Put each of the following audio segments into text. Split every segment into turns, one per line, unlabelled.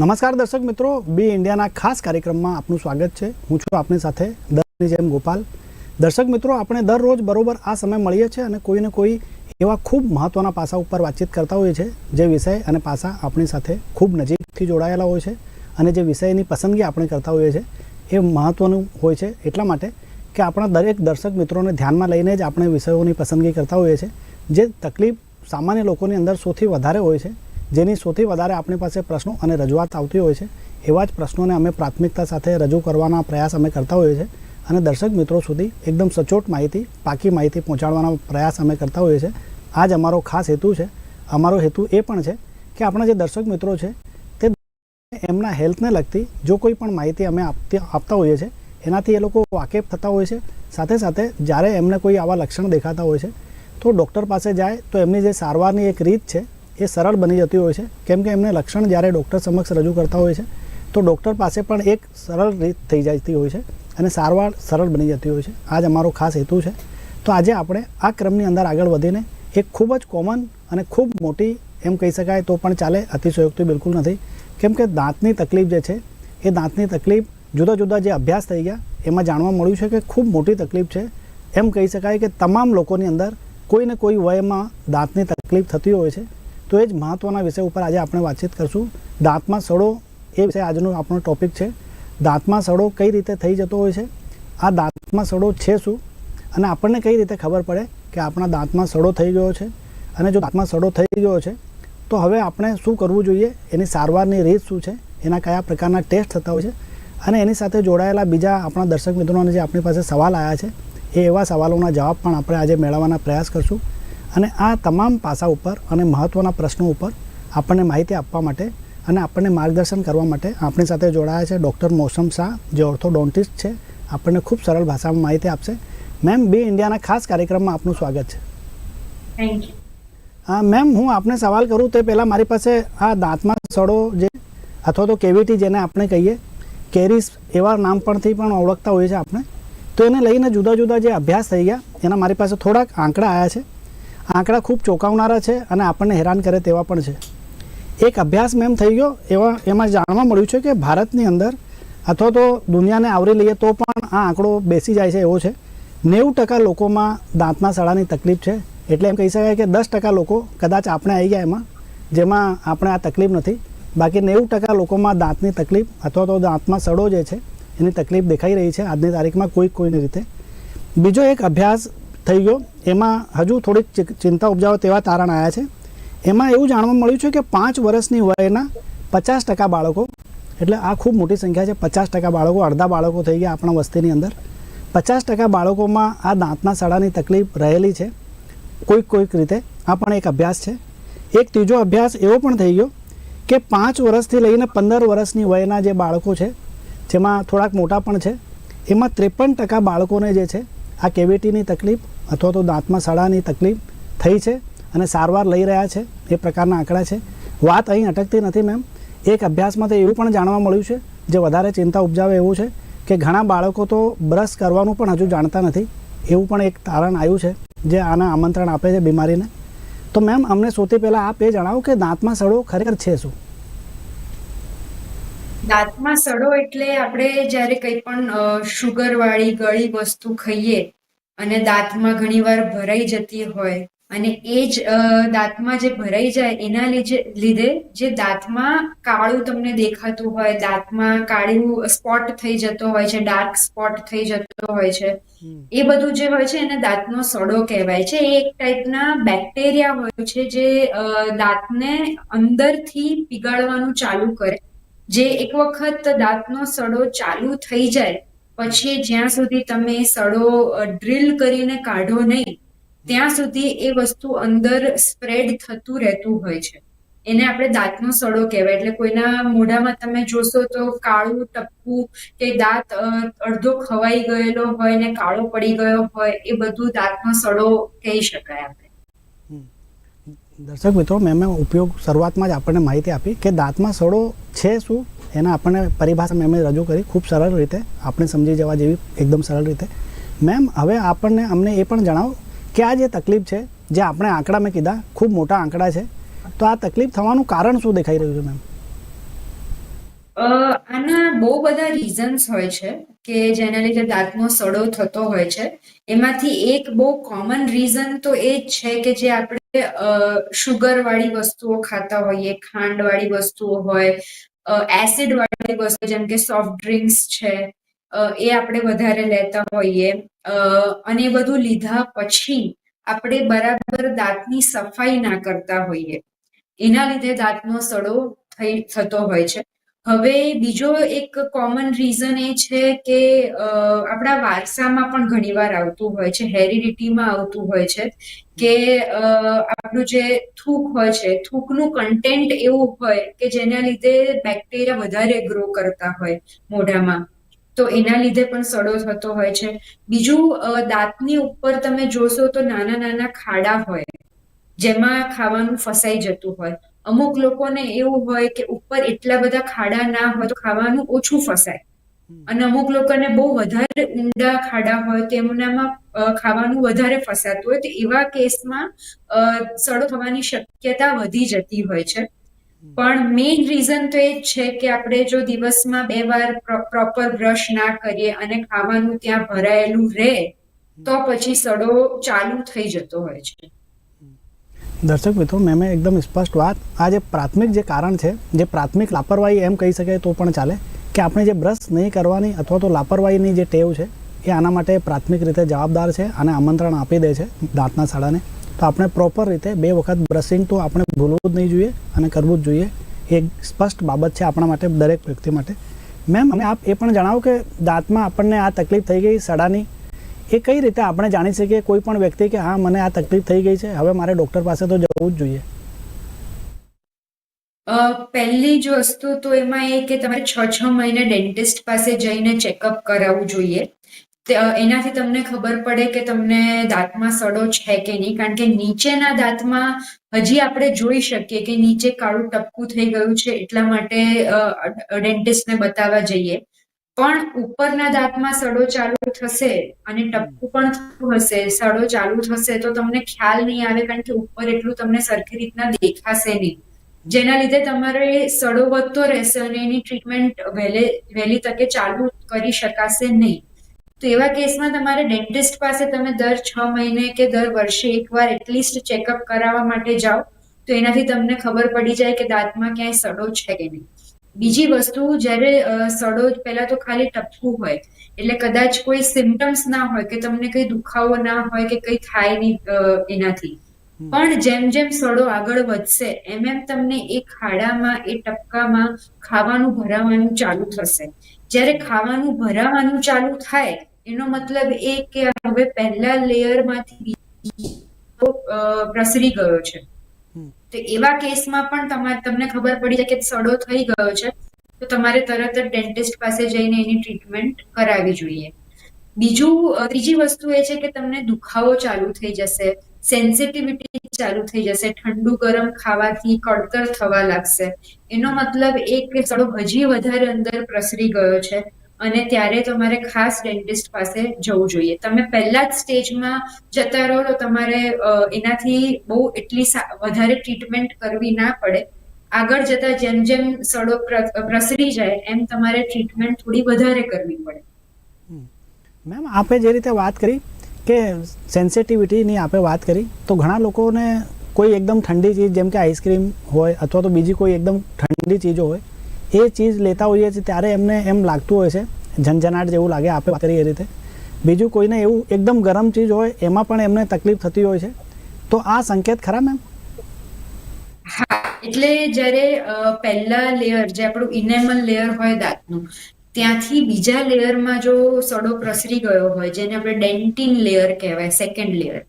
નમસ્કાર દર્શક મિત્રો, બી ઇન્ડિયાના ખાસ કાર્યક્રમમાં આપનું સ્વાગત છે. હું છું આપની સાથે દરની જેમ ગોપાલ. દર્શક મિત્રો, આપણે દરરોજ બરોબર આ સમય મળીએ છીએ અને કોઈને કોઈ એવા ખૂબ મહત્ત્વના પાસા ઉપર વાતચીત કરતા હોઈએ છે જે વિષય અને પાસા આપણી સાથે ખૂબ નજીકથી જોડાયેલા હોય છે અને જે વિષયની પસંદગી આપણે કરતા હોઈએ છીએ, એ મહત્ત્વનું હોય છે. એટલા માટે કે આપણા દરેક દર્શક મિત્રોને ધ્યાનમાં લઈને જ આપણે વિષયોની પસંદગી કરતા હોઈએ છીએ, જે તકલીફ સામાન્ય લોકોની અંદર સૌથી વધારે હોય છે. જેની સૌથી વધારે આપણી પાસે પ્રશ્નો અને રજૂઆત આવતી હોય છે, એવા જ પ્રશ્નોને અમે પ્રાથમિકતા સાથે રજૂ કરવાના પ્રયાસ અમે કરતા હોઈએ છીએ અને દર્શક મિત્રો સુધી એકદમ સચોટ માહિતી, પાકી માહિતી પહોંચાડવાનો પ્રયાસ અમે કરતા હોઈએ છીએ આ જ અમારો ખાસ હેતુ છે. અમારો હેતુ એ પણ છે કે આપણા જે દર્શક મિત્રો છે તે એમના હેલ્થને લગતી જો કોઈ પણ માહિતી અમે આપતી, આપતા હોઈએ છીએ એનાથી એ લોકો વાકેફ થતા હોય છે. સાથે સાથે જ્યારે એમને કોઈ આવા લક્ષણ દેખાતા હોય છે, તો ડૉક્ટર પાસે જાય તો એમની જે સારવારની એક રીત છે એ સરળ બની જતી હોય છે. કેમ કે એમને લક્ષણ જ્યારે ડૉક્ટર સમક્ષ રજૂ કરતા હોય છે, તો ડૉક્ટર પાસે પણ એક સરળ રીત થઈ જતી હોય છે અને સારવાર સરળ બની જતી હોય છે. આ જ અમારો ખાસ હેતુ છે. તો આજે આપણે આ ક્રમની અંદર આગળ વધીને એક ખૂબ જ કોમન અને ખૂબ મોટી એમ કહી શકાય તો પણ ચાલે અતિશયોક્તિ બિલકુલ નથી. કેમ કે દાંતની તકલીફ જે છે, એ દાંતની તકલીફ જુદા જુદા જે અભ્યાસ થઈ ગયા, એમાં જાણવા મળ્યું છે કે ખૂબ મોટી તકલીફ છે. એમ કહી શકાય કે તમામ લોકોની અંદર કોઈને કોઈ વયમાં દાંતની તકલીફ થતી હોય છે. તો એ જ મહત્ત્વના વિષય ઉપર આજે આપણે વાતચીત કરશું. દાંતમાં સડો એ વિષય આજનો આપણો ટોપિક છે. દાંતમાં સડો કઈ રીતે થઈ જતો હોય છે? આ દાંતમાં સડો છે શું? અને આપણને કઈ રીતે ખબર પડે કે આપણા દાંતમાં સડો થઈ ગયો છે? અને જો દાંતમાં સડો થઈ ગયો છે, તો હવે આપણે શું કરવું જોઈએ? એની સારવારની રીત શું છે? એના કયા પ્રકારના ટેસ્ટ થતા હોય છે? અને એની સાથે જોડાયેલા બીજા આપણા દર્શક મિત્રોને જે આપણી પાસે સવાલ આવ્યા છે, એ એવા સવાલોના જવાબ પણ આપણે આજે મેળવવાના પ્રયાસ કરશું. અને આ તમામ પાસા ઉપર અને મહત્ત્વના પ્રશ્નો ઉપર આપણને માહિતી આપવા માટે અને આપણને માર્ગદર્શન કરવા માટે આપણી સાથે જોડાયા છે ડૉક્ટર મોસમ શાહ જે ઓર્થોડોન્ટિસ્ટ છે. આપણને ખૂબ સરળ ભાષામાં માહિતી આપશે. મેમ બી ઇન્ડિયાના ખાસ કાર્યક્રમમાં આપનું સ્વાગત છે. મેમ હું આપને સવાલ કરું તે પહેલાં મારી પાસે આ દાંતમાં સડો જે અથવા તો કેવિટી જેને આપણે કહીએ કેરીસ એવા નામ પરથી પણ ઓળખતા હોઈએ છે આપણે. તો એને લઈને જુદા જુદા જે અભ્યાસ થઈ ગયા એના મારી પાસે થોડાક આંકડા આવ્યા છે. આંકડા ખૂબ ચોંકાવનારા છે અને આપણને હેરાન કરે તેવા પણ છે. એક અભ્યાસ મેમ થઈ ગયો એવા, એમાં જાણવા મળ્યું છે કે ભારતની અંદર અથવા તો દુનિયાને આવરી લઈએ તો પણ આ આંકડો બેસી જાય છે એવો છે. નેવું ટકા લોકોમાં દાંતના સડાની તકલીફ છે. એટલે એમ કહી શકાય કે દસ ટકા લોકો કદાચ આપણે આવી ગયા એમાં, જેમાં આપણે આ તકલીફ નથી. બાકી નેવું ટકા લોકોમાં દાંતની તકલીફ અથવા તો દાંતમાં સડો જે છે, એની તકલીફ દેખાઈ રહી છે આજની તારીખમાં કોઈ કોઈની રીતે. બીજો એક અભ્યાસ થઈ ગયો. એમાં હજુ થોડીક ચિંતા ઉપજાવે તેવા તારણ આવ્યા છે. એમાં એવું જાણવા મળ્યું છે કે પાંચ વર્ષની વયના પચાસ ટકા બાળકો, એટલે આ ખૂબ મોટી સંખ્યા છે, પચાસ ટકા બાળકો, અડધા બાળકો થઈ ગયા આપણા વસ્તીની અંદર. પચાસ ટકા બાળકોમાં આ દાંતના સડાની તકલીફ રહેલી છે. કોઈક કોઈક રીતે આ પણ એક અભ્યાસ છે. એક ત્રીજો અભ્યાસ એવો પણ થઈ ગયો કે પાંચ વર્ષથી લઈને પંદર વર્ષની વયના જે બાળકો છે, જેમાં થોડાક મોટા પણ છે, એમાં ત્રેપન ટકા બાળકોને જે છે આ કેવિટીની તકલીફ અથવા તો દાંતમાં સડાની તકલીફ થઈ છે અને સારવાર લઈ રહ્યા છે. એ પ્રકારના આંકડા છે. વાત અહીં અટકતી નથી મેમ એક અભ્યાસમાં તો એવું પણ જાણવા મળ્યું છે, જે વધારે ચિંતા ઉપજાવે એવું છે કે ઘણા બાળકો તો બ્રશ કરવાનું પણ હજુ જાણતા નથી. એવું પણ એક તારણ આવ્યું છે, જે આના આમંત્રણ આપે છે બીમારીને. તો મેમ અમને સૌથી પહેલાં આપ એ જણાવો કે દાંતમાં સડો ખરેખર છે શું?
દાંતમાં સડો એટલે આપણે જ્યારે કંઈ પણ શુગર વાળી ગળી વસ્તુ ખાઈએ અને દાંતમાં ઘણીવાર ભરાઈ જતી હોય અને એ જ દાંતમાં જે ભરાઈ જાય એના લીધે લીધે જે દાંતમાં કાળું તમને દેખાતું હોય દાંતમાં કાળું સ્પોટ થઈ જતો હોય છે ડાર્ક સ્પોટ થઈ જતો હોય છે એ બધું જે હોય છે એને દાંતનો સડો કહેવાય છે. એ એક ટાઈપના બેક્ટેરિયા હોય છે જે દાંતને અંદરથી પીગાળવાનું ચાલુ કરે જે એક વખત દાંતનો સડો ચાલુ થઈ જાય, પછી જ્યાં સુધી તમે સડો ડ્રીલ કરીને કાઢો નહીં, ત્યાં સુધી એ વસ્તુ અંદર સ્પ્રેડ થતું રહેતું હોય છે. એને આપણે દાંતનો સડો કહેવાય. એટલે કોઈના મોઢામાં તમે જોશો તો કાળું ટપકું કે દાંત અડધો ખવાઈ ગયેલો હોય ને કાળો પડી ગયો હોય, એ બધું દાંતનો સડો કહી શકાય આપણે.
દર્શક મિત્રો, મેં ઉપયોગ શરૂઆતમાં જ આપણને માહિતી આપી કે દાંતમાં સડો છે શું? એના આપણને પરિભાષા મેં રજૂ કરી ખૂબ સરળ રીતે, આપણે સમજી જવા જેવી એકદમ સરળ રીતે. મેમ, હવે આપણને અમને એ પણ જણાવો કે આ જે તકલીફ છે, જે આપણે આંકડા મેં કીધા, ખૂબ મોટા આંકડા છે, તો આ તકલીફ થવાનું કારણ શું દેખાઈ રહ્યું છે, મેમ?
આના બહુ બધા રીઝન્સ હોય છે. કે જેના લીધે દાંતનો સડો થતો હોય છે. એમાંથી એક બહુ કોમન રીઝન તો એ જ છે કે જે આપણે શુગર વાળી વસ્તુઓ ખાતા હોઈએ, ખાંડ વાળી વસ્તુઓ હોય એસિડ વાળી વસ્તુ જેમ કે સોફ્ટ ડ્રિંક્સ છે એ આપણે વધારે લેતા હોઈએ. અને એ બધું લીધા પછી આપણે બરાબર દાંતની સફાઈ ના કરતા હોઈએ. એના લીધે દાંતનો સડો થઈ, થતો હોય છે. હવે બીજો એક કોમન રીઝન એ છે કે આપણા વારસામાં પણ ઘણીવાર આવતું હોય છે હેરિડિટીમાં આવતું હોય છે કે આપણું જે થૂક હોય છે, થૂકનું કન્ટેન્ટ એવું હોય કે જેના લીધે બેક્ટેરિયા વધારે ગ્રો કરતા હોય મોઢામાં. તો એના લીધે પણ સડો થતો હોય છે. બીજું દાંતની ઉપર તમે જોશો તો નાના નાના ખાડા હોય, જેમાં ખાવાનું ફસાઈ જતું હોય. અમુક લોકોને એવું હોય કે ઉપર એટલા બધા ખાડા ના હોય તો ખાવાનું ઓછું ફસાય. અને અમુક લોકોને બહુ વધારે ઊંડા ખાડા હોય કે એમનામાં ખાવાનું વધારે ફસાતું હોય તો એવા કેસમાં સડો થવાની શક્યતા વધી જતી હોય છે. પણ મેઇન રીઝન તો એ જ છે કે આપણે જો દિવસમાં બે વાર પ્રોપર બ્રશ ના કરીએ અને ખાવાનું ત્યાં ભરાયેલું રહે તો પછી સડો ચાલુ થઈ જતો હોય છે.
દર્શક મિત્રો, મેં એકદમ સ્પષ્ટ વાત. આ જે પ્રાથમિક જે કારણ છે, જે પ્રાથમિક લાપરવાહી એમ કહી શકાય તો પણ ચાલે કે આપણે જે બ્રશ નહીં કરવાની અથવા તો લાપરવાહીની જે ટેવ છે, એ આના માટે પ્રાથમિક રીતે જવાબદાર છે અને આમંત્રણ આપી દે છે દાંતના શાળાને તો આપણે પ્રોપર રીતે બે વખત બ્રશિંગ તો આપણે ભૂલવું જ નહીં જોઈએ અને કરવું જ જોઈએ. એ સ્પષ્ટ બાબત છે આપણા માટે દરેક વ્યક્તિ માટે. મેમ, અમે આપ એ પણ જણાવો કે દાંતમાં આપણને આ તકલીફ થઈ ગઈ, સડાની એ કઈ રીતે આપણે જાણી શકીએ? કોઈ પણ વ્યક્તિ કે હા, મને આ તકલીફ થઈ ગઈ છે, હવે મારે ડૉક્ટર પાસે તો જવું જ જોઈએ.
પહેલી જ વસ્તુ તો એમાં એ કે તમારે છ છ મહિને ડેન્ટિસ્ટ પાસે જઈને ચેકઅપ કરાવવું જોઈએ. એનાથી તમને ખબર પડે કે તમને દાંતમાં સડો છે કે નહીં. કારણ કે નીચેના દાંતમાં હજી આપણે જોઈ શકીએ કે નીચે કાળું ટપકું થઈ ગયું છે, એટલા માટે ડેન્ટિસ્ટને બતાવવા જઈએ. પણ ઉપરના દાંતમાં સડો ચાલુ થશે અને ટપકું પણ થતું હશે, સડો ચાલુ થશે, તો તમને ખ્યાલ નહીં આવે કારણ કે ઉપર એટલું તમને સરખી રીતના દેખાશે નહીં. જેના લીધે તમારે સડો વધતો રહેશે અને એની ટ્રીટમેન્ટ વહેલે, વહેલી તકે ચાલુ કરી શકાશે નહીં. તો એવા કેસમાં તમારે ડેન્ટિસ્ટ પાસે તમે દર છ મહિને કે દર વર્ષે એકવાર એટલીસ્ટ ચેકઅપ કરાવવા માટે જાઓ, તો એનાથી તમને ખબર પડી જાય કે દાંતમાં ક્યાંય સડો છે કે નહીં. બીજી વસ્તુ જ્યારે સડો પહેલા તો ખાલી ટપકું હોય એટલે કદાચ કોઈ સિમ્ટમ્સ ના હોય કે તમને કઈ દુખાવો ના હોય કે કઈ થાય નહીં એનાથી. પણ જેમ જેમ સડો આગળ વધશે એમ એમ તમને એ ખાડામાં એ ટપકામાં ખાવાનું ભરાવાનું ચાલુ થશે. જ્યારે ખાવાનું ભરાવાનું ચાલુ થાય એનો મતલબ એ કે હવે પહેલા લેયરમાંથી પ્રસરી ગયો છે. તો એવા કેસમાં પણ તમારે તમને ખબર પડી જાય કે સડો થઈ ગયો છે, તો તમારે તરત જ ડેન્ટિસ્ટ પાસે જઈને એની ટ્રીટમેન્ટ કરાવવી જોઈએ. બીજું ત્રીજી વસ્તુ એ છે કે તમને દુખાવો ચાલુ થઈ જશે સેન્સિટિવિટી ચાલુ થઈ જશે, ઠંડુ ગરમ ખાવાથી કડતર થવા લાગશે. એનો મતલબ એ કે સડો હજી વધારે અંદર પ્રસરી ગયો છે અને ત્યારે તમારે ખાસ ડેન્ટિસ્ટ પાસે જવું જોઈએ. તમે પહેલા જ સ્ટેજમાં જતા રહો તો તમારે એનાથી બહુ એટલી વધારે ટ્રીટમેન્ટ કરવી ના પડે. આગળ જતા જેમ જેમ સડો પ્રસરી જાય, એમ તમારે ટ્રીટમેન્ટ થોડી વધારે કરવી પડે.
મેમ, આપે જે રીતે વાત કરી કે સેન્સિટિવિટીની આપે વાત કરી, તો ઘણા લોકોને કોઈ એકદમ ઠંડી ચીજ, જેમ કે આઈસ્ક્રીમ હોય અથવા તો બીજી કોઈ એકદમ ઠંડી ચીજો હોય એ ચીજ લેતા હોઈએ છીએ ત્યારે એમને એમ લાગતું હોય છે ઝંઝનાટ જેવું લાગે આપણે વાત કરીએ એ રીતે. બીજું કોઈને એવું એકદમ ગરમ ચીજ હોય એમાં પણ એમને તકલીફ થતી હોય છે. તો આ સંકેત ખરા મેમ
હા એટલે જ્યારે પહેલા લેયર જે આપણું ઇનેમલ લેયર હોય દાંતનું ત્યાંથી બીજા લેયરમાં જો સડો પ્રસરી ગયો હોય જેને આપણે ડેન્ટિન લેયર કહેવાય સેકન્ડ લેયર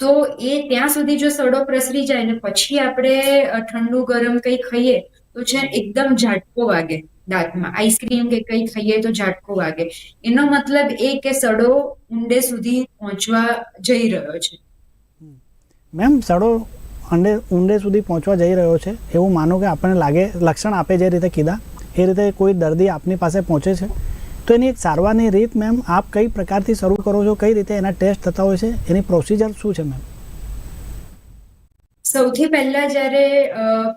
તો એ ત્યાં સુધી જો સડો પ્રસરી જાય ને પછી આપણે ઠંડુ ગરમ કંઈ ખાઈએ તો છે એકદમ ઝાટકો વાગે દાંતમાં. આઈસ્ક્રીમ કે કંઈ ખાઈએ તો ઝાટકો વાગે. એનો મતલબ એ કે સડો ઊંડે સુધી પહોંચવા જઈ રહ્યો છે.
મેમ, સડો ઊંડે ઊંડે સુધી પહોંચવા જઈ રહ્યો છે. એવું માનો કે આપણને લાગે, લક્ષણ આપે જે રીતે કીધા. એ રીતે કોઈ દર્દી આપની પાસે પહોંચે છે. તો એની એક સારવારની રીત મેમ, આપ કઈ પ્રકારથી શરૂ કરો છો? કઈ રીતે એના ટેસ્ટ થતા હોય છે? એની પ્રોસિજર શું છે મેમ?
સૌથી પહેલા જ્યારે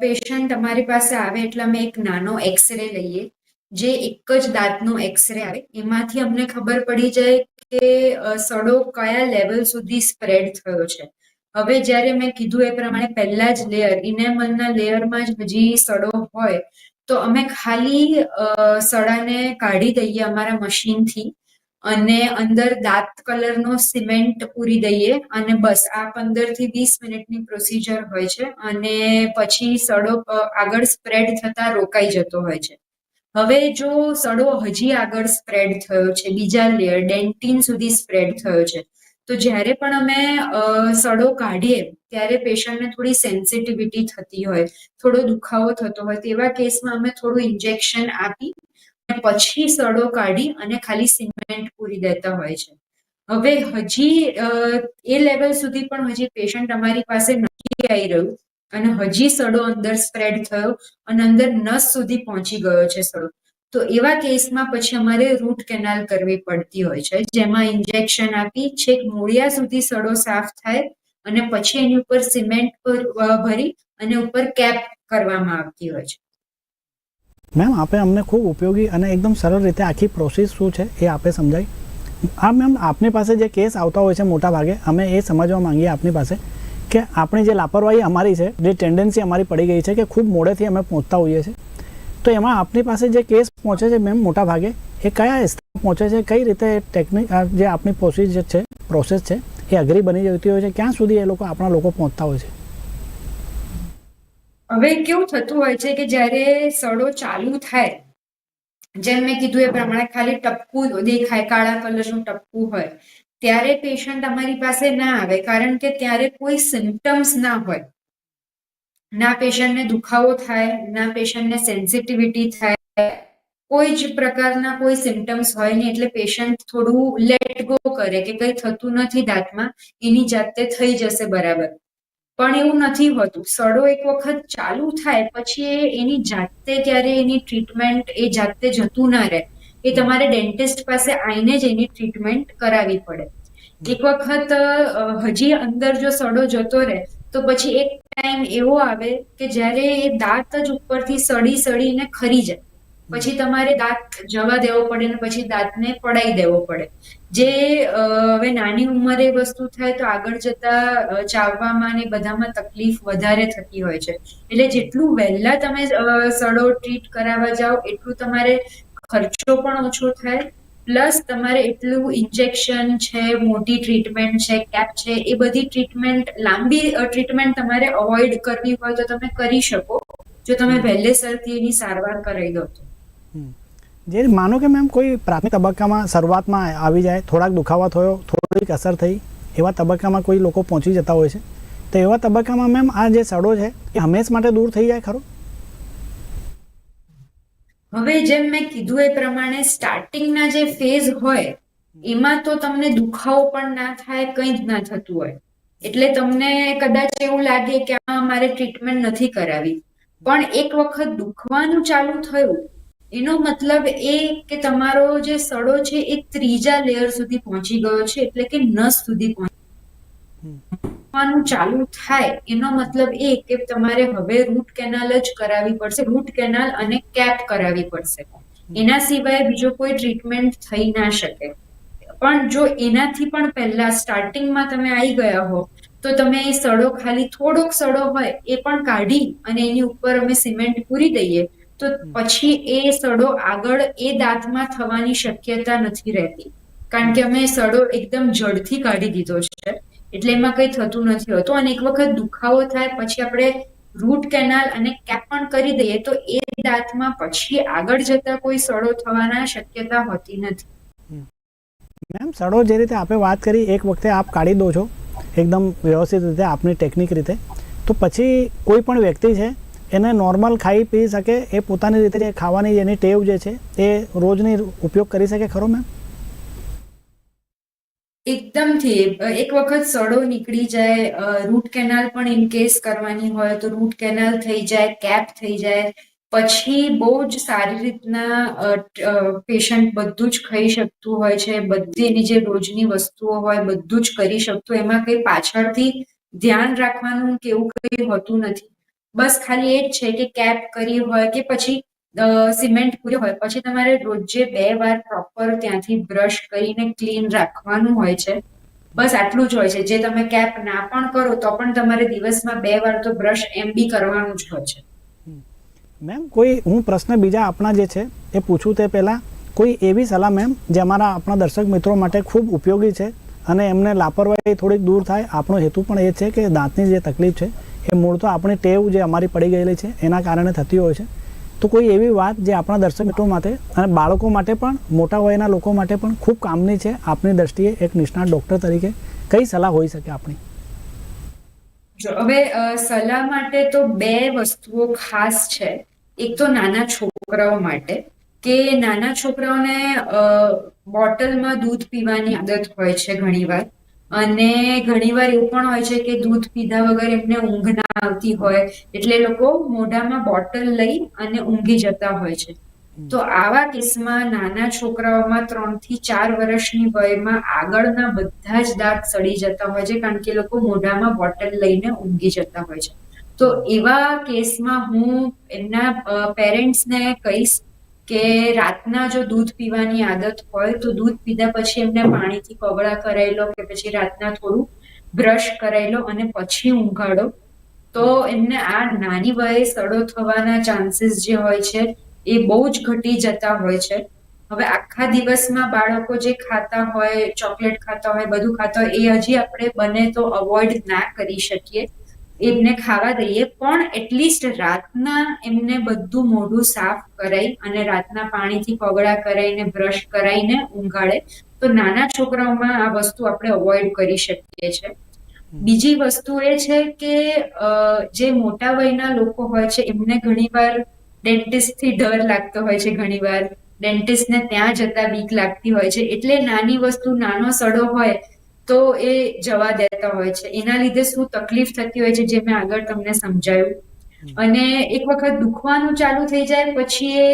પેશન્ટ અમારી પાસે આવે એટલે અમે એક નાનો એક્સરે લઈએ, જે એક જ દાંતનો એક્સરે આવે, એમાંથી અમને ખબર પડી જાય કે સડો કયા લેવલ સુધી સ્પ્રેડ થયો છે. હવે જ્યારે મેં કીધું એ પ્રમાણે પહેલા જ લેયર ઇનેમલના લેયરમાં જ હજી સડો હોય, તો અમે ખાલી સડાને કાઢી દઈએ અમારા મશીનથી અને અંદર દાંત કલરનો સિમેન્ટ પૂરી દઈએ અને બસ આ પંદરથી વીસ મિનિટની પ્રોસિજર હોય છે અને પછી સડો આગળ સ્પ્રેડ થતા રોકાઈ જતો હોય છે. હવે જો સડો હજી આગળ સ્પ્રેડ થયો છે, બીજા લેયર ડેન્ટિન સુધી સ્પ્રેડ થયો છે, તો જ્યારે પણ અમે સડો કાઢીએ ત્યારે પેશન્ટને થોડી સેન્સિટિવિટી થતી હોય, થોડો દુખાવો થતો હોય, તેવા કેસમાં અમે થોડું ઇન્જેક્શન આપી પછી સડો કાઢી અને ખાલી સિમેન્ટ પૂરી દેતા હોય છે. હવે હજી એ લેવલ સુધી પણ હજી પેશન્ટ અમારી પાસે નથી આવી રહ્યું અને હજી સડો અંદર સ્પ્રેડ થયો અને અંદર નસ સુધી પહોંચી ગયો છે સડો. તો એવા કેસમાં પછી અમારે રૂટ કેનાલ કરવી પડતી હોય છે, જેમાં ઇન્જેક્શન આપી છેક મૂળિયા સુધી સડો સાફ થાય અને પછી એની ઉપર સિમેન્ટ પર ભરી અને ઉપર કેપ કરવામાં આવતી હોય છે.
મેમ, આપે અમને ખૂબ ઉપયોગી અને એકદમ સરળ રીતે આખી પ્રોસેસ શું છે એ આપે સમજાવી આ મેમ, આપની પાસે જે કેસ આવતા હોય છે મોટા ભાગે અમે એ સમજવા માંગીએ આપની પાસે કે આપણી જે લાપરવાહી અમારી છે, જે ટેન્ડન્સી અમારી પડી ગઈ છે કે ખૂબ મોડેથી અમે પહોંચતા હોઈએ છીએ. તો એમાં આપની પાસે જે કેસ પહોંચે છે મેમ મોટા ભાગે એ કયા સ્તરે પહોંચે છે, કઈ રીતે ટેકનિક જે આપની પ્રોસીજર છે પ્રોસેસ છે, એ અઘરી બની જતી હોય છે, ક્યાં સુધી એ લોકો, આપણા લોકો પહોંચતા હોય છે.
હવે કેવું થતું હોય છે કે જ્યારે સડો ચાલુ થાય, જેમ મેં કીધું એ પ્રમાણે ખાલી ટપકું દેખાય, કાળા કલરનું ટપકું હોય, ત્યારે પેશન્ટ અમારી પાસે ના આવે, કારણ કે ત્યારે કોઈ સિમ્ટમ્સ ના હોય. ના પેશન્ટને દુખાવો થાય, ના પેશન્ટને સેન્સિટિવિટી થાય, કોઈ જ પ્રકારના કોઈ સિમ્ટમ્સ હોય નહીં, એટલે પેશન્ટ થોડું લેટ ગો કરે કે કંઈ થતું નથી દાંતમાં, એની જાતે થઈ જશે બરાબર. પણ એવું નથી હોતું. સડો એક વખત ચાલુ થાય, પછી એની જાતે ક્યારે એની ટ્રીટમેન્ટ એ જાતે જતું ના રહે. એ તમારે ડેન્ટિસ્ટ પાસે આવીને જ એની ટ્રીટમેન્ટ કરાવવી પડે. એક વખત હજી અંદર જો સડો જતો રહે, તો પછી એક ટાઈમ એવો આવે કે જ્યારે એ દાંત જ ઉપરથી સડી સડીને ખરી જાય. પછી તમારે દાંત જવા દેવો પડે ને પછી દાંતને પડાઈ દેવો પડે. જે હવે નાની ઉંમરે વસ્તુ થાય તો આગળ જતા ચાવવામાં ને બધામાં તકલીફ વધારે થતી હોય છે. એટલે જેટલું વહેલા તમે સડો ટ્રીટ કરાવવા જાઓ એટલું તમારે ખર્ચો પણ ઓછો થાય. પ્લસ તમારે એટલું ઇન્જેક્શન છે મોટી ટ્રીટમેન્ટ છે કેપ છે એ બધી ટ્રીટમેન્ટ લાંબી ટ્રીટમેન્ટ તમારે અવોઇડ કરવી હોય તો તમે કરી શકો. જો તમે વહેલેસરથી એની સારવાર કરાવી દો તો.
જે માનો કે મેમ કોઈ પ્રાથમિક તબક્કામાં શરૂઆતમાં આવી જાય, થોડાક દુખાવા થયો, થોડીક અસર થઈ, એવા તબક્કામાં કોઈ લોકો પહોંચી જતા હોય છે, તો એવા તબક્કામાં મેમ આ જે સડો છે, એ હંમેશ માટે દૂર થઈ જાય ખરો?
હવે જેમ મેં કીધું એ પ્રમાણે સ્ટાર્ટિંગના જે ફેઝ હોય, એમાં તો તમને દુખાવો પણ ના થાય, કંઈ જ ના થતું હોય. એટલે તમને કદાચ એવું લાગે કે આ મારે ટ્રીટમેન્ટ નથી કરાવી. પણ એક વખત દુખવાનું ચાલુ થયું એનો મતલબ એ કે તમારો જે સડો છે એ ત્રીજા લેયર સુધી પહોંચી ગયો છે, એટલે કે નસ સુધી પહોંચવાનું ચાલુ થાય, એનો મતલબ એ કે તમારે હવે રૂટ કેનાલ જ કરાવવી પડશે રૂટ કેનાલ અને કેપ કરાવવી પડશે. એના સિવાય બીજો કોઈ ટ્રીટમેન્ટ થઈ ના શકે. પણ જો એનાથી પણ પહેલા સ્ટાર્ટિંગમાં તમે આવી ગયા હો, તો તમે એ સડો ખાલી થોડોક સડો હોય એ પણ કાઢી અને એની ઉપર અમે સિમેન્ટ પૂરી દઈએ. તો પછી એ સડો આગળ એ દાંતમાં થવાની શક્યતા નથી રહેતી. કારણ કે અમે સડો એકદમ જડથી કાઢી દીધો છે. એટલે એમાં કંઈ થતું નથી હોતું. અને એક વખત દુખાવો થાય પછી આપણે રૂટ કેનાલ અને કેપ પણ કરી દઈએ તો એ દાંતમાં પછી આગળ જતા કોઈ સડો થવાના શક્યતા હોતી નથી.
મેમ સડો જે રીતે આપે વાત કરી એક વખતે આપ કાઢી દો છો. એકદમ વ્યવસ્થિત રીતે આપની ટેકનિક રીતે. તો પછી કોઈ પણ વ્યક્તિ છે એને નોર્મલ ખાઈ પી શકે, એ પોતાની રીતે ખાવાની એની ટેવ જે છે, એ રોજની ઉપયોગ કરી શકે ખરો મેમ
એકદમથી. એક વખત સડો નીકળી જાય રૂટ કેનાલ પણ ઇન કેસ કરવાની હોય તો રૂટ કેનાલ થઈ જાય કેપ થઈ જાય. પછી બહુ જ સારી રીતના પેશન્ટ બધું જ ખાઈ શકતું હોય છે બધી એની જે રોજની વસ્તુઓ હોય બધું જ કરી શકતું. એમાં કંઈ પાછળથી ધ્યાન રાખવાનું કેવું કંઈ હોતું નથી. બસ ખાલી એ જ છે કે કેપ કરી હોય કે પછી સિમેન્ટ પૂર્યો હોય. પછી તમારે રોજે બે વાર પ્રોપર ત્યાંથી બ્રશ કરીને ક્લીન રાખવાનું હોય છે. બસ આટલું જ હોય છે. જે તમે કેપ ના પણ કરો, તો પણ તમારે દિવસમાં બે વાર તો બ્રશ એમ બી કરવાનું જ હોય છે.
મેમ, કોઈ, હું પ્રશ્ન બીજા આપણા જે છે, એ પૂછું તે પહેલાં. કોઈ એવી સલાહ મેમ, જે અમારા આપણા દર્શક મિત્રો માટે ખૂબ ઉપયોગી છે? અને એમને લાપરવાહી થોડીક દૂર થાય. આપણો હેતુ પણ એ છે કે દાંતની જે તકલીફ છે, એ મૂળ તો આપણી ટેવ જે અમારી પડી ગયેલી છે, એના કારણે થતી હોય છે. તો કોઈ એવી વાત જે આપણા દર્શક મિત્રો માટે અને બાળકો માટે પણ, મોટા વયના લોકો માટે પણ ખૂબ કામની છે. આપની દ્રષ્ટિએ એક નિષ્ણાત ડૉક્ટર તરીકે કઈ સલાહ હોઈ શકે આપણી?
હવે સલાહ માટે તો બે વસ્તુઓ ખાસ છે. એક તો નાના છોકરાઓ માટે કે નાના છોકરાઓને બોટલમાં દૂધ પીવાની આદત હોય છે ઘણીવાર. અને ઘણીવાર એવું પણ હોય છે કે દૂધ પીધા વગર એમને ઊંઘ ના આવતી હોય. એટલે લોકો મોઢામાં બોટલ લઈ અને ઊંઘી જતા હોય છે. તો આવા કેસમાં નાના છોકરાઓમાં ત્રણથી ચાર વર્ષની વયમાં આગળના બધા જ દાંત સડી જતા હોય છે, કારણ કે લોકો મોઢામાં બોટલ લઈને ઊંઘી જતા હોય છે. તો એવા કેસમાં હું એમના પેરેન્ટ્સને કહીશ કે રાતના જો દૂધ પીવાની આદત હોય તો દૂધ પીધા પછી એમને પાણીથી કવળા કરાવી લો કે પછી રાતના થોડું બ્રશ કરાવી લો અને પછી ઊંઘાડો. તો એમને આ નાની વયે સડો થવાના ચાન્સીસ જે હોય છે એ બહુ જ ઘટી જતા હોય છે. હવે આખા દિવસમાં બાળકો જે ખાતા હોય, ચોકલેટ ખાતા હોય, બધું ખાતા હોય, એ હજી આપણે બને તો અવોઇડ ના કરી શકીએ. એમને ખાવા દઈએ, પણ એટલીસ્ટ રાતના એમને બધું મોઢું સાફ કરાઈ અને રાતના પાણીથી પગડા કરાઈને, બ્રશ કરાઈને ઊંઘાડે, તો નાના છોકરાઓમાં આ વસ્તુ આપણે અવોઇડ કરી શકીએ છીએ બીજી વસ્તુ એ છે કે જે મોટા વયના લોકો હોય છે, એમને ઘણીવાર ડેન્ટિસ્ટથી ડર લાગતો હોય છે ઘણીવાર. ડેન્ટિસ્ટને ત્યાં જતા બીક લાગતી હોય છે. એટલે નાની વસ્તુ, નાનો સડો હોય તો એ જવા દેતા હોય છે. એના લીધે શું તકલીફ થતી હોય છે જે મેં આગળ તમને સમજાયું. અને એક વખત દુખવાનું ચાલુ થઈ જાય પછી એ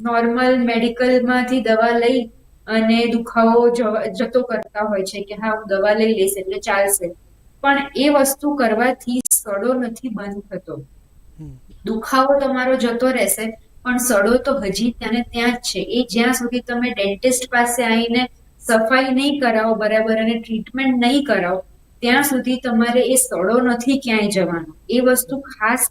નોર્મલ મેડિકલમાંથી દવા લઈ અને દુખાવો જતો કરતા હોય છે કે હા હું દવા લઈ લઈશ એટલે ચાલશે. પણ એ વસ્તુ કરવાથી સડો નથી બંધ થતો. દુખાવો તમારો જતો રહેશે પણ સડો તો હજી ત્યાં ને ત્યાં જ છે. એ જ્યાં સુધી તમે ડેન્ટિસ્ટ પાસે આવીને સફાઈ નહીં કરાવો, બરાબર, અને ટ્રીટમેન્ટ નહીં કરાવો, ત્યાં સુધી તમારે એ સડો નથી ક્યાંય જવાનો. એ વસ્તુ ખાસ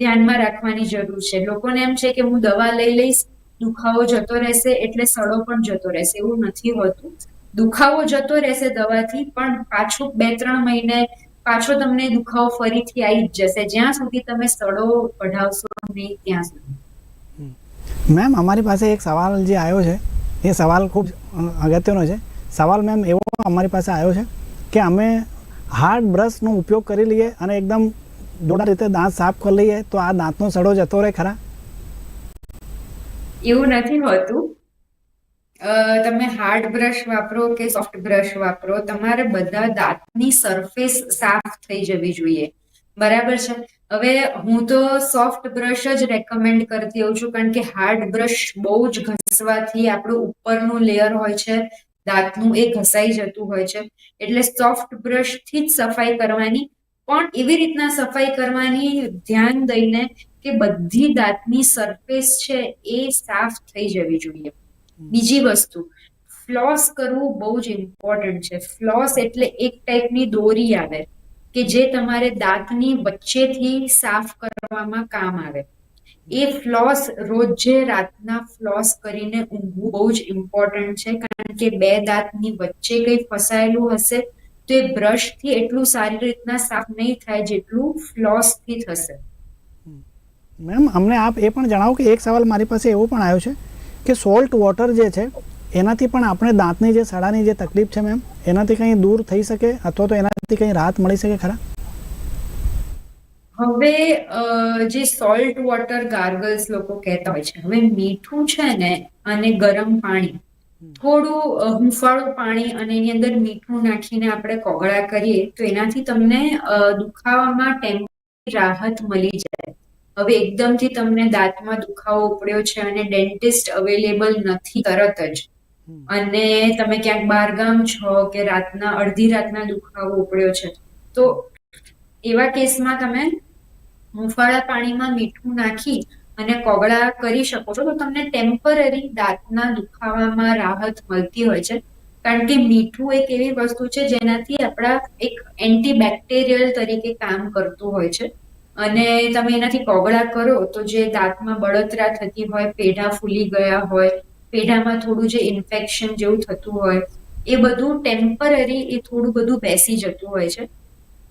ધ્યાનમાં રાખવાની જરૂર છે. લોકોને એમ છે કે હું દવા લઈ લઈશ, દુખાવો જતો રહેશે, એટલે સડો પણ જતો રહેશે, એવું નથી હોતું. દુખાવો જતો રહેશે દવાથી, પણ પાછું બે ત્રણ મહિને પાછો તમને દુખાવો ફરીથી આવી જ જશે. જ્યાં સુધી તમે સડો કઢાવશો નહીં, ત્યાં સુધી.
મેમ, અમારી પાસે એક સવાલ જે આવ્યો છે એ સવાલ ખૂબ અગત્યનો છે. સવાલ મેમ એવો અમારી પાસે આવ્યો છે કે અમે હાર્ડ બ્રશનો ઉપયોગ કરી લઈએ અને એકદમ જોડા રીતે દાંત સાફ કરી લઈએ તો આ દાંતનો સડો જતો રહે ખરા?
એવું નથી હોતું. તમે હાર્ડ બ્રશ વાપરો કે સોફ્ટ બ્રશ વાપરો, તમારે બધા દાંતની સરફેસ સાફ થઈ જવી જોઈએ. બરાબર છે? હવે હું તો સોફ્ટ બ્રશ જ રેકમેન્ડ કરતી હોઉં છું, કારણ કે હાર્ડ બ્રશ બહુ જ ઘસવાથી આપણું ઉપરનું લેયર હોય છે, દાંતનું એ ઘસાઈ જતું હોય છે. એટલે સોફ્ટ બ્રશથી જ સફાઈ કરવાની, પણ એવી રીતના સફાઈ કરવાની ધ્યાન દઈને કે બધી દાંતની સરફેસ છે એ સાફ થઈ જવી જોઈએ. બીજી વસ્તુ ફ્લોસ કરવું બહુ જ ઇમ્પોર્ટન્ટ છે. ફ્લોસ એટલે એક ટાઈપની દોરી આવે. કે જે તમારે દાંતની વચ્ચેથી સાફ કરવામાં કામ આવે. એ ફ્લોસ રોજે રાતના ફ્લોસ કરીને ઊંઘવું બહુ જ ઇમ્પોર્ટન્ટ છે, કારણ કે બે દાંતની વચ્ચે કંઈ ફસાયેલું હશે તો એ બ્રશથી એટલું સારી રીતના સાફ નહીં થાય જેટલું ફ્લોસથી થશે.
મેમ, અમને આપ એ પણ જણાવો કે એક સવાલ મારી પાસે એવો પણ આવ્યો છે કે સોલ્ટ વોટર જે છે એનાથી પણ આપણે દાંતની જે સડાની જે તકલીફ છે મેમ એનાથી કંઈ દૂર થઈ શકે અથવા તો એનાથી કંઈ રાહત મળી શકે ખરા?
હવે જે સોલ્ટ વોટર ગાર્ગલ્સ લોકો કહેતા હોય છે હવે મીઠું છે ને અને ગરમ પાણી થોડું હુંફાળું પાણી અને એની અંદર મીઠું નાખીને આપણે કોગળા કરીએ તો એનાથી તમને દુખાવામાં ટેમ્પરરી રાહત મળી જાય. હવે એકદમથી તમને દાંતમાં દુખાવો ઉપડ્યો છે અને ડેન્ટિસ્ટ અવેલેબલ નથી તરત જ. અને તમે ક્યાંક બહારગામ છો કે રાતના, અડધી રાતના દુખાવો ઉપડ્યો છે, તો એવા કેસમાં તમે હુંફાળા પાણીમાં મીઠું નાખી અને કોગળા કરી શકો છો, તો તમને ટેમ્પરરી દાંતના દુખાવામાં રાહત મળતી હોય છે. કારણ કે મીઠું એક એવી વસ્તુ છે, જેનાથી આપણા એક એન્ટીબેક્ટેરિયલ તરીકે કામ કરતું હોય છે. અને તમે એનાથી કોગળા કરો, તો જે દાંતમાં બળતરા થતી હોય, પેઢા ફૂલી ગયા હોય પેઢામાં થોડું જે ઇન્ફેક્શન જેવું થતું હોય, એ બધું ટેમ્પરરી એ થોડું બધું બેસી જતું હોય છે.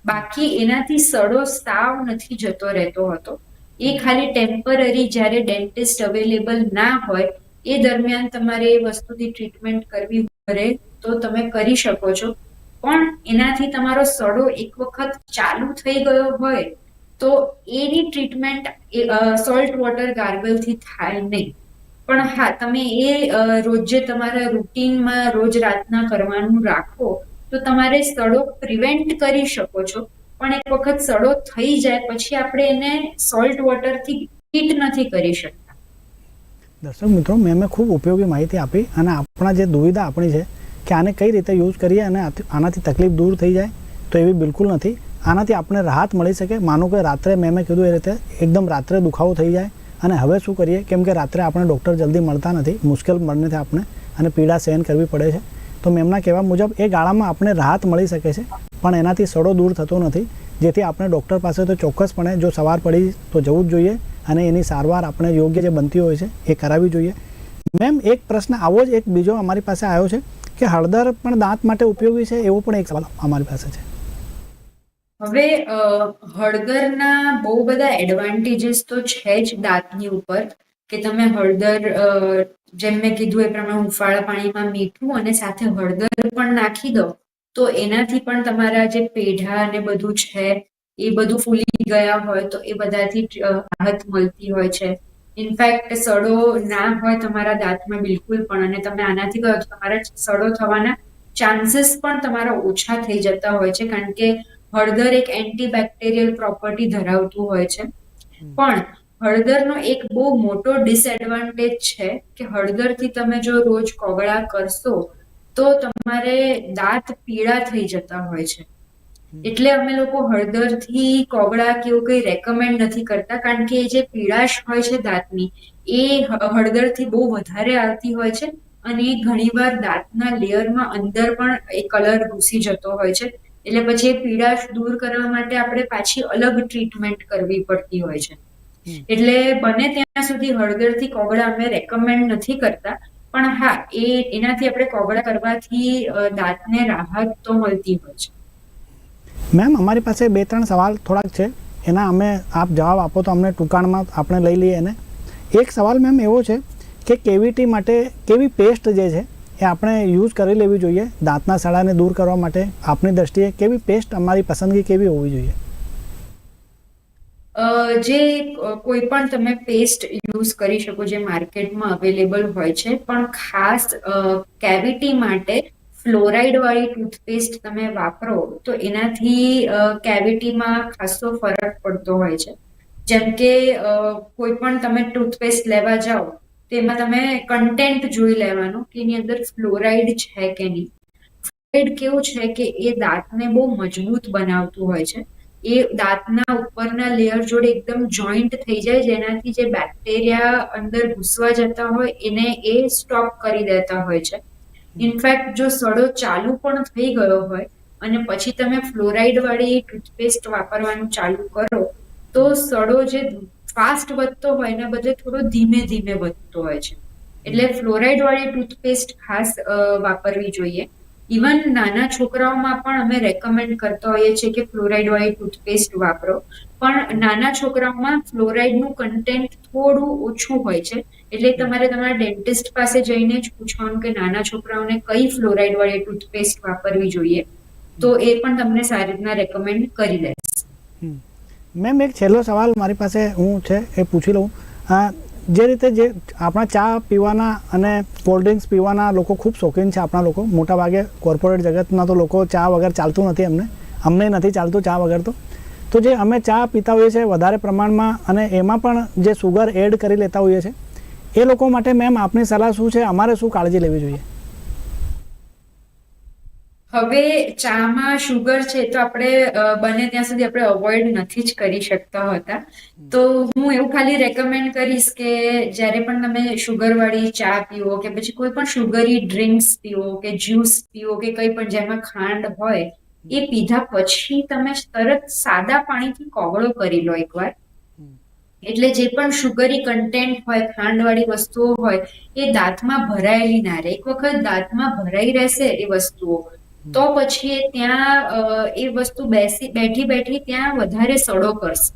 બાકી એનાથી સડો સાવ નથી જતો રહેતો હતો. એ ખાલી ટેમ્પરરી જ્યારે ડેન્ટિસ્ટ અવેલેબલ ના હોય, એ દરમિયાન તમારે એ વસ્તુથી ટ્રીટમેન્ટ કરવી પડે તો તમે કરી શકો છો. પણ એનાથી તમારો સડો એક વખત ચાલુ થઈ ગયો હોય, તો એની ટ્રીટમેન્ટ સોલ્ટ વોટર ગાર્ગલથી થાય નહીં. પણ હા, તમે એ રોજ રોજે તમારા રૂટીનમાં રોજ રાતના કરવાનું રાખો, તો તમારે સડો પ્રિવેન્ટ કરી શકો છો. પણ એક વખત સડો થઈ જાય, પછી આપણે એને સોલ્ટ વોટરથી કીટ નથી કરી શકતા.
દર્શક મિત્રો, મેં ખૂબ ઉપયોગી માહિતી આપી અને આપણા જે દુવિધા આપણી છે, કે આને કઈ રીતે યુઝ કરીએ અને આનાથી તકલીફ દૂર થઈ જાય, તો એવી બિલકુલ નથી. આનાથી આપણે રાહત મળી શકે. માનો કે રાત્રે મેં મેં કીધું એ રીતે, એકદમ રાત્રે દુખાવો થઈ જાય અને હવે શું કરીએ? કેમ કે રાત્રે આપણે ડૉક્ટર જલ્દી મળતા નથી. મુશ્કેલ બને છે આપણે અને પીડા સહન કરવી પડે છે. તો મેમના કહેવા મુજબ એ ગાળામાં આપણે રાહત મળી શકે છે. પણ એનાથી સડો દૂર થતો નથી. જેથી આપણે ડૉક્ટર પાસે તો ચોક્કસપણે જો સવાર પડી તો જવું જ જોઈએ અને એની સારવાર આપણે યોગ્ય જે બનતી હોય છે એ કરાવવી જોઈએ. મેમ, એક પ્રશ્ન આવો જ એક બીજો અમારી પાસે આવ્યો છે કે હળદર પણ દાંત માટે ઉપયોગી છે? એવો પણ એક સવાલ અમારી પાસે છે.
હવે હળદરના બહુ બધા એડવાન્ટેજીસ તો છે જ દાંતની ઉપર, કે તમે હળદર જેમ મેં કીધું એ પ્રમાણે હુંફાળા પાણીમાં મીઠું અને સાથે હળદર પણ નાખી દો, તો એનાથી પણ તમારા જે પેઢા અને બધું છે, એ બધું ફૂલી ગયા હોય તો એ બધાથી રાહત મળતી હોય છે. ઇનફેક્ટ સડો ના હોય તમારા દાંતમાં બિલકુલ પણ, અને તમે આનાથી કહો તમારા સડો થવાના ચાન્સીસ પણ તમારા ઓછા થઈ જતા હોય છે, કારણ કે હળદર એક એન્ટીબેક્ટેરિયલ પ્રોપર્ટી ધરાવતું હોય છે. પણ હળદરનો એક બહુ મોટો ડિસએડવાન્ટેજ છે કે હળદરથી તમે જો રોજ કોગળા કરશો તો તમારે દાંત પીળા થઈ જતા હોય છે. એટલે અમે લોકો હળદરથી કોગળા કે એવું કંઈ રેકમેન્ડ નથી કરતા કારણ કે એ જે પીળાશ હોય છે દાંતની એ હળદરથી બહુ વધારે આવતી હોય છે અને એ ઘણીવાર દાંતના લેયરમાં અંદર પણ એ કલર ઘૂસી જતો હોય છે. એટલે પછી એ પીડા દૂર કરવા માટે આપણે પાછી અલગ ટ્રીટમેન્ટ કરવી પડતી હોય છે. એટલે બને ત્યાં સુધી હળદરથી કોગળા અમે રેકમેન્ડ નથી કરતા પણ હા એ એનાથી આપણે કોગળા કરવાથી દાંતને રાહત તો મળતી હોય છે.
મેમ અમારી પાસે બે ત્રણ સવાલ થોડાક છે. એના અમે આપ જવાબ આપો તો અમને ટૂંકાણમાં આપણે લઈ લઈએ એને. એક સવાલ મેમ એવો છે કે કેવિટી માટે કેવી પેસ્ટ જે છે એ આપણે યુઝ કરી લેવી જોઈએ દાંતના સડાને દૂર કરવા માટે. આપની દ્રષ્ટિએ કેવી પેસ્ટ અમારી પસંદગી કેવી હોવી જોઈએ?
જે કોઈ પણ તમે પેસ્ટ યુઝ કરી શકો જે માર્કેટમાં અવેલેબલ હોય છે. પણ ખાસ કેવિટી માટે ફ્લોરાઇડ વાળી ટૂથપેસ્ટ તમે વાપરો તો એનાથી કેવિટીમાં ખાસો ફરક પડતો હોય છે. જેમ કે કોઈ પણ તમે ટૂથપેસ્ટ લેવા જાઓ તો એમાં તમે કન્ટેન્ટ જોઈ લેવાનું કે એની અંદર ફ્લોરાઇડ છે કે નહીં. ફ્લોરાઇડ કેવું છે કે એ દાંતને બહુ મજબૂત બનાવતું હોય છે. એ દાંતના ઉપરના લેયર જોડે એકદમ જોઈન્ટ થઈ જાય, જેનાથી જે બેક્ટેરિયા અંદર ઘૂસવા જતા હોય, એને એ સ્ટોપ કરી દેતા હોય છે. ઇનફેક્ટ જો સડો ચાલુ પણ થઈ ગયો હોય અને પછી તમે ફ્લોરાઇડ વાળી ટૂથપેસ્ટ વાપરવાનું ચાલુ કરો, તો સડો જે ફાસ્ટ વધતો હોય એના બદલે થોડો ધીમે ધીમે વધતો હોય છે. એટલે ફ્લોરાઇડ વાળી ટૂથપેસ્ટ ખાસ વાપરવી જોઈએ. ઇવન નાના છોકરાઓમાં પણ અમે રેકમેન્ડ કરતા હોઈએ છીએ કે ફ્લોરાઇડ વાળી ટૂથપેસ્ટ વાપરો. પણ નાના છોકરાઓમાં ફ્લોરાઇડનું કન્ટેન્ટ થોડું ઓછું હોય છે. એટલે તમારે તમારા ડેન્ટિસ્ટ પાસે જઈને જ પૂછવાનું કે નાના છોકરાઓને કઈ ફ્લોરાઇડ વાળી ટૂથપેસ્ટ વાપરવી જોઈએ. તો એ પણ તમને સારી રીતના રેકમેન્ડ કરી દેશે
મેમ, એક છેલ્લો સવાલ મારી પાસે હું છે, એ પૂછી લઉં. જે રીતે જે આપણા ચા પીવાના અને કોલ્ડ ડ્રિંક્સ પીવાના લોકો ખૂબ શોખીન છે આપણા લોકો. મોટાભાગે કોર્પોરેટ જગતના તો લોકો ચા વગર ચાલતું નથી એમને. અમને નથી ચાલતું ચા વગર તો. તો જે અમે ચા પીતા હોઈએ છીએ વધારે પ્રમાણમાં અને એમાં પણ જે સુગર એડ કરી લેતા હોઈએ છીએ, એ લોકો માટે મેમ આપની સલાહ શું છે? અમારે શું કાળજી લેવી જોઈએ?
હવે ચામાં શુગર છે તો આપણે બને ત્યાં સુધી આપણે અવોઇડ નથી જ કરી શકતા હોતા. તો હું એવું ખાલી રેકમેન્ડ કરીશ કે જ્યારે પણ તમે શુગર વાળી ચા પીવો કે પછી કોઈ પણ શુગરી ડ્રિંક્સ પીવો કે જ્યુસ પીવો કે કંઈ પણ જેમાં ખાંડ હોય, એ પીધા પછી તમે તરત સાદા પાણીથી કોગળો કરી લો એકવાર. એટલે જે પણ શુગરી કન્ટેન્ટ હોય, ખાંડવાળી વસ્તુઓ હોય, એ દાંતમાં ભરાયેલી ના રહે. એક વખત દાંતમાં ભરાઈ રહેશે એ વસ્તુઓ. તો પછી ત્યાં એ વસ્તુ બેસી બેઠી બેઠી ત્યાં વધારે સડો કરશે.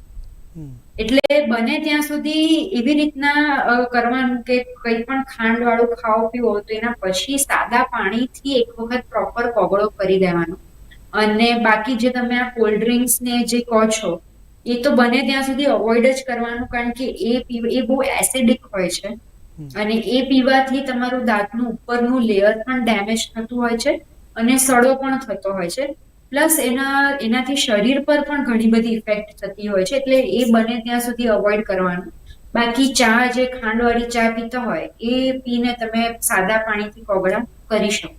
એટલે બને ત્યાં સુધી એવી રીતના કરવાનું કે કંઈ પણ ખાંડ વાળું ખાઓ પીવો તો એના પછી સાદા પાણીથી એક વખત પ્રોપર કોગળો કરી દેવાનો. અને બાકી જે તમે આ કોલ્ડ ડ્રિંક્સ ને જે કહો છો એ તો બને ત્યાં સુધી અવોઇડ જ કરવાનું કારણ કે એ પીવ એ બહુ એસિડિક હોય છે. અને એ પીવાથી તમારું દાંતનું ઉપરનું લેયર પણ ડેમેજ થતું હોય છે. અને સડો પણ થતો હોય છે. પ્લસ એના, એનાથી શરીર પર પણ ઘણી બધી ઇફેક્ટ થતી હોય છે, એટલે એ બને ત્યાં સુધી અવોઇડ કરવાનું. બાકી ચા, જે ખાંડવાળી ચા પીતા હોય, એ પીને તમે સાદા પાણીથી કોગળા કરી શકો.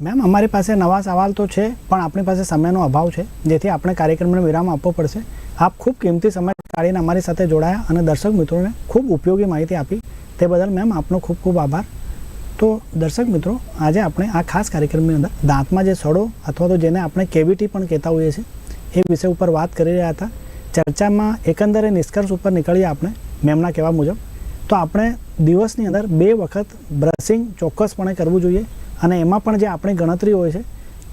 મેમ, અમારી પાસે નવા સવાલ તો છે, પણ આપણી પાસે સમયનો અભાવ છે, જેથી આપણે કાર્યક્રમને વિરામ આપવો પડશે. આપ ખૂબ કિંમતી સમય કાઢીને અમારી સાથે જોડાયા અને દર્શક મિત્રોને ખૂબ ઉપયોગી માહિતી આપી. તે બદલ મેમ, આપનો ખૂબ ખૂબ આભાર. તો દર્શક મિત્રો, આજે આપણે આ ખાસ કાર્યક્રમની અંદર દાંતમાં જે સડો અથવા તો જેને આપણે કેવિટી પણ કહેતા હોઈએ છીએ, એ વિષય ઉપર વાત કરી રહ્યા હતા. ચર્ચામાં એકંદરે નિષ્કર્ષ ઉપર નીકળીએ આપણે મેમના કહેવા મુજબ. તો આપણે દિવસની અંદર બે વખત બ્રશિંગ ચોક્કસપણે કરવું જોઈએ અને એમાં પણ જે આપણી ગણતરી હોય છે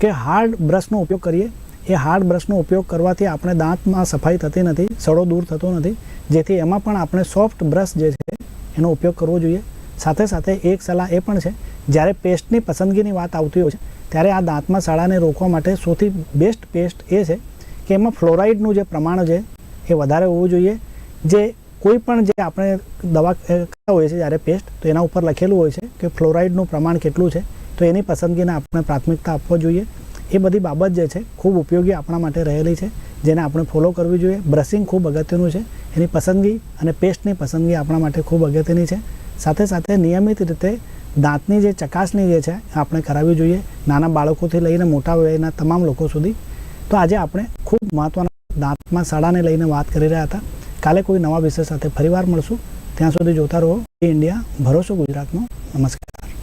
કે હાર્ડ બ્રશનો ઉપયોગ કરીએ, એ હાર્ડ બ્રશનો ઉપયોગ કરવાથી આપણે દાંતમાં સફાઈ થતી નથી, સડો દૂર થતો નથી. જેથી એમાં પણ આપણે સોફ્ટ બ્રશ જે છે, એનો ઉપયોગ કરવો જોઈએ. સાથે સાથે એક સલાહ એ પણ છે, જ્યારે પેસ્ટની પસંદગીની વાત આવતી હોય છે, ત્યારે આ દાંતમાં સડાને રોકવા માટે સૌથી બેસ્ટ પેસ્ટ એ છે કે એમાં ફ્લોરાઇડનું જે પ્રમાણ છે એ વધારે હોવું જોઈએ. જે કોઈ પણ જે આપણે દવા કરતા હોઈએ છીએ જ્યારે પેસ્ટ તો એના ઉપર લખેલું હોય છે કે ફ્લોરાઇડનું પ્રમાણ કેટલું છે, તો એની પસંદગીને આપણે પ્રાથમિકતા આપવો જોઈએ. એ બધી બાબત જે છે ખૂબ ઉપયોગી આપણા માટે રહેલી છે, જેને આપણે ફોલો કરવી જોઈએ. બ્રશિંગ ખૂબ અગત્યનું છે. એની પસંદગી અને પેસ્ટની પસંદગી આપણા માટે ખૂબ અગત્યની છે. સાથે સાથે નિયમિત રીતે દાંતની જે ચકાસણી જે છે, આપણે કરાવવી જોઈએ નાના બાળકોથી લઈને મોટા વયના તમામ લોકો સુધી. તો આજે આપણે ખૂબ મહત્ત્વના દાંતમાં સાડાને લઈને વાત કરી રહ્યા હતા. કાલે કોઈ નવા વિષય સાથે ફરીવાર મળશું. ત્યાં સુધી જોતા રહો. ઇન્ડિયા. ભરોસો ગુજરાતનો. નમસ્કાર.